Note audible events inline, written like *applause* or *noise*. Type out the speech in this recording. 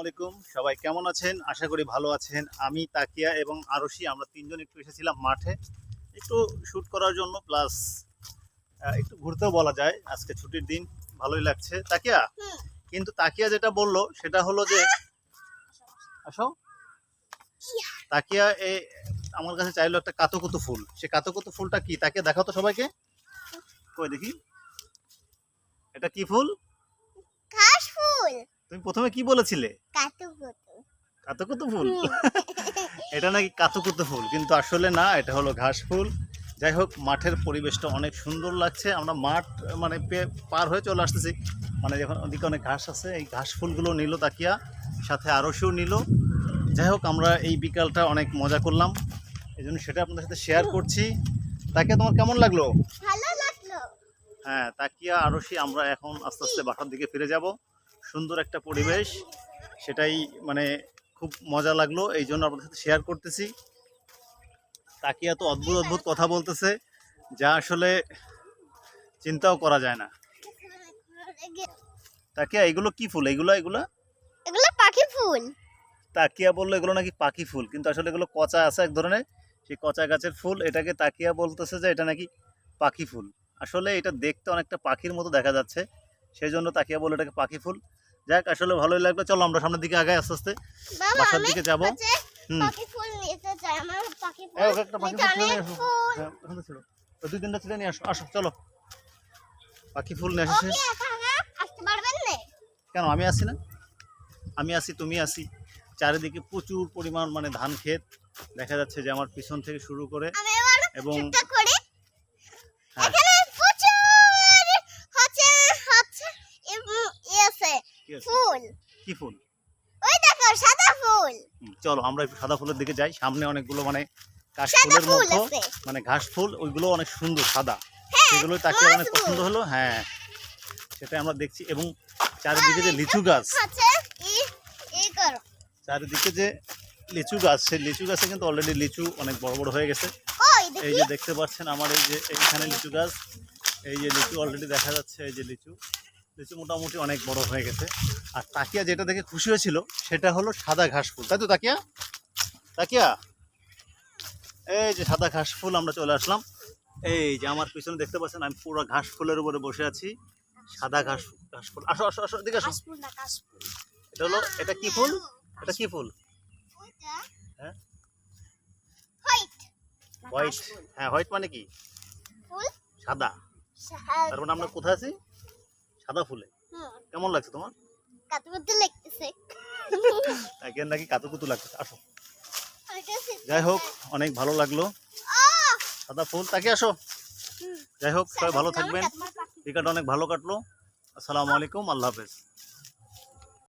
আলাইকুম। সবাই কেমন আছেন? আশা করি ভালো আছেন। আমি তাকিয়া এবং আরশি আমরা তিনজন একটু এসেছিলাম মাঠে। একটু শ্যুট করার জন্য প্লাস একটু ঘুরতেও বলা যায়। আজকে ছুটির দিন ভালোই লাগছে। তাকিয়া? কিন্তু তাকিয়া যেটা বলল সেটা হলো যে আসো। তাকিয়া এ আমার কাছে চাইলো একটা কাতুকুতু ফুল। সে কাতুকুতু ফুলটা কি? তাকে দেখাও তো সবাইকে। কই দেখি। এটা কি ফুল? তুমি প্রথমে কি বলেছিলে? কাতু কাতুকুতু ফুল? *laughs* এটা নাকি কাতুকুতু ফুল কিন্তু আসলে না এটা হলো ঘাস ফুল। যাই হোক মাঠের পরিবেশটা অনেক সুন্দর লাগছে। আমরা মাঠ মানে পার হয়ে চলে আসতেছি। মানে যখন ওদিকে অনেক ঘাস আছে এই ঘাস ফুলগুলো নিল তাকিয়া সাথে আরশিও নিল। যাই হোক আমরা এই বিকালটা অনেক মজা করলাম। এই জন্য সেটা আপনাদের সাথে শেয়ার করছি। তাকিয়া তোমার কেমন লাগল? ভালো লাগল। হ্যাঁ তাকিয়া আরশি আমরা এখন আস্তে আস্তে বাসার দিকে ফিরে যাব। সুন্দর একটা পরিবেশ। সেটাই মানে খুব মজা লাগল এই জন্য আপনাদের সাথে শেয়ার করতেছি। তাকিয়া তো অদ্ভুত অদ্ভুত কথা বলতেছে যা আসলে চিন্তাও করা যায় না। তাকিয়া এগুলো কি ফুল? এগুলো এগুলো? এগুলো পাখি ফুল। তাকিয়া বলল এগুলো নাকি পাখি ফুল কিন্তু আসলে এগুলো কচা আছে এক ধরনের সেই কচা গাছের ফুল। এটাকে তাকিয়া বলতেছে যে এটা নাকি পাখি ফুল। আসলে এটা দেখতে অনেকটা পাখির মতো দেখা যাচ্ছে। সেই জন্য তাকিয়া বলে এটাকে পাখি ফুল। যাক আসলে ভালোই লাগল। চলো আমরা সামনের দিকে আগাই আস্তে আস্তে। বাসার দিকে যাব। নিয়ে আসো। দুই তিনটা নিয়ে আসো। আসো চলো। পাখি ফুল নিয়ে আসে কেন আমি আসি না? আমি আসি তুমি আসি। চারিদিকে প্রচুর পরিমাণ মানে ধান ক্ষেত। দেখা যাচ্ছে যে আমার পিছন থেকে শুরু করে এবং ছোট্ট করে হ্যাঁ এখানে প্রচুর হচ্ছে হচ্ছে ইম- ই আছে কি আছে? ফুল। কি ফুল? ওই দেখো সাদা ফুল। চলো আমরা সাদা ফুলের দিকে যাই। সামনে অনেকগুলো মানে সাদা ফুলের মতো মানে ঘাস ফুল ওইগুলো অনেক সুন্দর সাদা। হ্যাঁ সেগুলো তাকে অনেক পছন্দ হলো হ্যাঁ। সেটা আমরা দেখছি এবং চারিদিকে যে লিচু গাছ। চারিদিকে যে লিচু গাছ সেই লিচু গাছে কিন্তু অলরেডি লিচু অনেক বড় বড় হয়ে গেছে। এই যে দেখতে পাচ্ছেন আমার এই যে এইখানে লিচু গাছ এই যে লিচু অলরেডি দেখা যাচ্ছে এই যে লিচু। লিচু মোটামুটি অনেক বড় হয়ে গেছে। আর তাকিয়া যেটা দেখে খুশি হয়েছিল সেটা হলো সাদা ঘাস ফুল। তাই তো তাকিয়া? তাকিয়া? এই যে সাদা ঘাস ফুল আমরা চলে আসলাম। এই যে আমার পিছনে দেখতে পাচ্ছেন আমি পুরো ঘাস ফুলের উপরে বসে আছি। সাদা ঘাস ঘাস ফুল। আসো আসো আসো এদিকে আসো। এটা হলো এটা কি ফুল? এটা কি ফুল? হ্যাঁ? হোয়াইট। হ্যাঁ হোয়াইট মানে কি? সাদা। সাদা। তার মানে আমরা কোথায় আছি? সাদা ফুলে। কেমন লাগছে তোমার? কাতু কাতু লাগতেছে। তাকে নাকি কাতুকুতু লাগছে আসো। যাই হোক অনেক ভালো লাগল। সাদা ফুল। তাকে আসো। যাই হোক সবাই ভালো থাকবেন। টিকাটা অনেক ভালো কাটলো। আসসালামু আলাইকুম। আল্লাহ হাফেজ।